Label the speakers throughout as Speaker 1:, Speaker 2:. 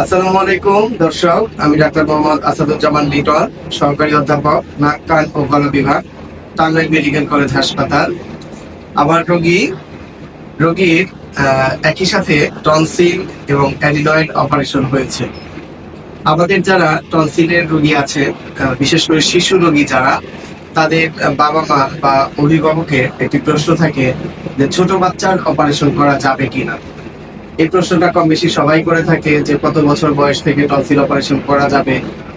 Speaker 1: আসসালামু আলাইকুম, দর্শক। আমি ডাক্তার মোহাম্মদ আসাদুজ্জামান লিটন, সহকারী অধ্যাপক, নাক, কান ও গলা বিভাগ টাঙ্গাইল মেডিকেল কলেজ হাসপাতাল। আমার রোগী, রোগীর একই সাথে টনসিল এবং অ্যাডিনয়েড অপারেশন হয়েছে। আমাদের যারা টনসিলের রোগী আছে বিশেষ করে শিশু রোগী যারা, তাদের বাবা মা বা অভিভাবকের একটি প্রশ্ন থাকে যে ছোট বাচ্চার অপারেশন করা যাবে কিনা। এই প্রশ্নটা কম বেশি সবাই করে থাকে যে কত বছর বয়স থেকে টনসিল অপারেশন করা যাবে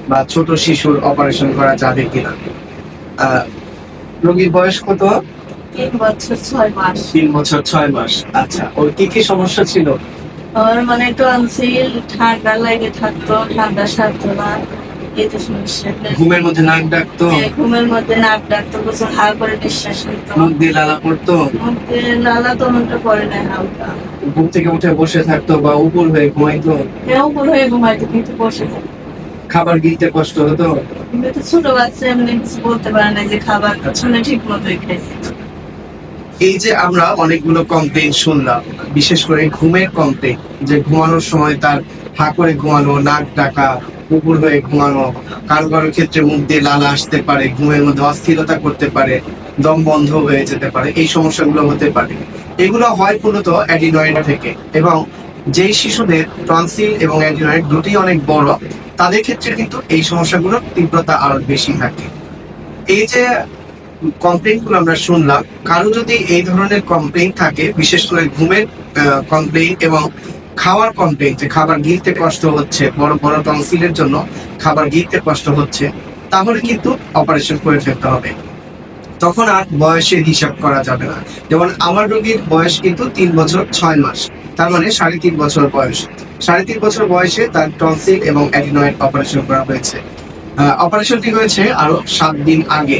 Speaker 1: বা ছোট শিশুর অপারেশন করা যাবে কিনা। রোগীর বয়স কত?
Speaker 2: তিন বছর ছয় মাস।
Speaker 1: তিন বছর ছয় মাস। আচ্ছা ওর কি কি সমস্যা ছিল?
Speaker 2: ওর মানে টনসিল ঠান্ডা লাগে থাকতো ঠান্ডা সারতো না। সমস্যা
Speaker 1: ঘুমের মধ্যে নাক ডাকতো?
Speaker 2: ঘুমের মধ্যে নাক ডাকতো প্রচুর হা করে নিঃশ্বাস নিত।
Speaker 1: মুখ দিয়ে লালা পড়তো?
Speaker 2: মুখে লালা তরুণটা পড়ে না হালকা।
Speaker 1: ঘুম থেকে উঠে বসে থাকতো বা উপর হয়ে ঘুমাইতো?
Speaker 2: কেউ উপর হয়ে ঘুমাইতো কিন্তু বসে থাকতো।
Speaker 1: খাবার গিলতে কষ্ট হতো?
Speaker 2: কিন্তু তো ছোট বাচ্চা এমনি কিছু বলতে পারে না যে খাবার শুনে ঠিক মতোই খাইছে
Speaker 1: এই যে আমরা অনেকগুলো কমপ্লেন শুনলাম বিশেষ করে ঘুমের কমপ্লেন যে ঘুমানোর সময় তার হা করে ঘুমানো নাক ডাকা উপর হয়ে ঘুমানো কারও কারও ক্ষেত্রে মুখ দিয়ে লালা আসতে পারে, ঘুমের মধ্যে অস্থিরতা করতে পারে, দম বন্ধ হয়ে যেতে পারে, এই সমস্যাগুলো হতে পারে। এগুলো হয় মূলত অ্যাডিনয়েড থেকে এবং যেই শিশুদের টনসিল এবং অ্যাডিনয়েড দুটি অনেক বড়, তাদের ক্ষেত্রে কিন্তু এই সমস্যাগুলোর তীব্রতা আরও বেশি থাকে। এই যে কমপ্লেনগুলো আমরা শুনলাম, কারও যদি এই ধরনের কমপ্লেন থাকে, বিশেষ করে ঘুমের কমপ্লেন এবং খাওয়ার কমপ্লেন যে খাবার গিলতে কষ্ট হচ্ছে, বড় বড় টনসিলের জন্য খাবার গিলতে কষ্ট হচ্ছে, তাহলে কিন্তু অপারেশন করে ফেলতে হবে। তখন আর বয়সের হিসাব করা যাবে না। যেমন আমার রোগীর বয়স কিন্তু তিন বছর ছয় মাস, তার মানে সাড়ে তিন বছর বয়স। সাড়ে তিন বছর বয়সে তার টনসিল এবং অ্যাডিনয়েড অপারেশন করা হয়েছে। অপারেশনটি হয়েছে আরও সাত দিন আগে।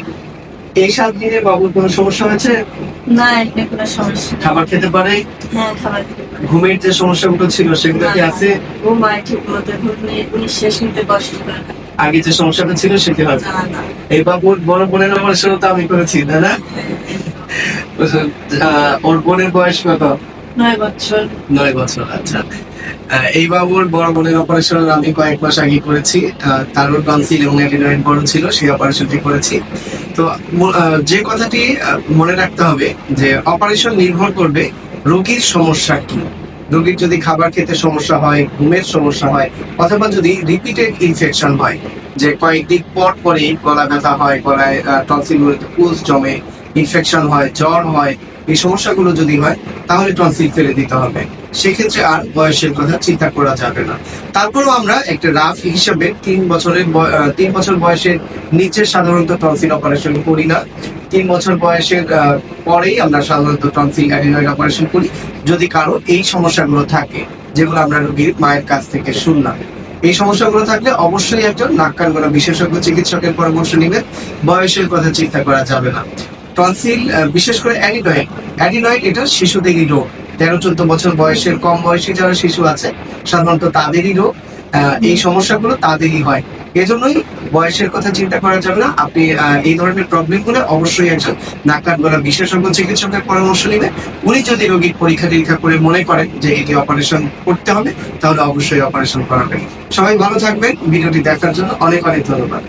Speaker 1: এই সাত দিনে বাবুর কোনো সমস্যা হয়েছে?
Speaker 2: না এখানে কোনো সমস্যা
Speaker 1: খাবার খেতে পারে?
Speaker 2: হ্যাঁ খাবার
Speaker 1: ঘুমের যে সমস্যাগুলো ছিল সেগুলো কি আছে?
Speaker 2: ঘুমায় ঠিক মতো নিঃশ্বাস নিতে কষ্ট
Speaker 1: আগে যে সমস্যাটা ছিল সেটি হয়।
Speaker 2: না না।
Speaker 1: এই বাবুর বড় বোনের অপারেশন তো আমি করেছি তাই না? আহ, ওর বোনের বয়স কত?
Speaker 2: নয় বছর।
Speaker 1: নয় বছর আচ্ছা। এই বাবুর বড় বোনের অপারেশন আমি কয়েক মাস আগে করেছি। তারও টনসিল এবং অ্যাডিনয়েড বড় ছিল, সেই অপারেশনটি করেছি। তো যে কথাটি মনে রাখতে হবে যে অপারেশন নির্ভর করবে রোগীর সমস্যা কি। রোগীর যদি খাবার খেতে সমস্যা হয়, ঘুমের সমস্যা হয়, অথবা যদি রিপিটেড ইনফেকশন হয়, যে কয়েকদিন পর পরেই গলা ব্যথা হয়, গলায় পুজ জমে ইনফেকশন হয়, জ্বর হয় এই সমস্যাগুলো যদি হয়, তাহলে টনসিল ফেলে দিতে হবে। সেক্ষেত্রে আর বয়সের কথা চিন্তা করা যাবে না। তারপরও আমরা একটা রাফ হিসাবে তিন বছরের তিন বছর বয়সের নিচে সাধারণত টনসিল অপারেশন করি না। তিন বছর বয়সের পরেই আমরা সাধারণত টনসিল অ্যাডিনয়েড অপারেশন করি। যদি কারও এই সমস্যাগুলো থাকে, যেগুলো আমরা রোগীর মায়ের কাছ থেকে শুনলাম, এই সমস্যাগুলো থাকলে অবশ্যই একজন নাক কান বিশেষজ্ঞ চিকিৎসকের পরামর্শ নেবেন। বয়সের কথা চিন্তা করা যাবে না। টনসিল বিশেষ করে অ্যাডিনয়েড অ্যাডিনয়েড এটা শিশুদেরই রোগ। তেরো, চোদ্দ বছর বয়সের, কম বয়সী যারা শিশু আছে, সাধারণত তাদেরই রোগ। এই সমস্যাগুলো তাদেরই হয়। এজন্যই বয়সের কথা চিন্তা করা যাবে না। আপনি এই ধরনের প্রবলেমগুলো অবশ্যই একজন নাক কান গলা বিশেষজ্ঞ চিকিৎসকের পরামর্শ নেবেন। উনি যদি রোগীর পরীক্ষা নিরীক্ষা করে মনে করেন যে এটি অপারেশন করতে হবে, তাহলে অবশ্যই অপারেশন করাবেন। সবাই ভালো থাকবেন। ভিডিওটি দেখার জন্য অনেক অনেক ধন্যবাদ।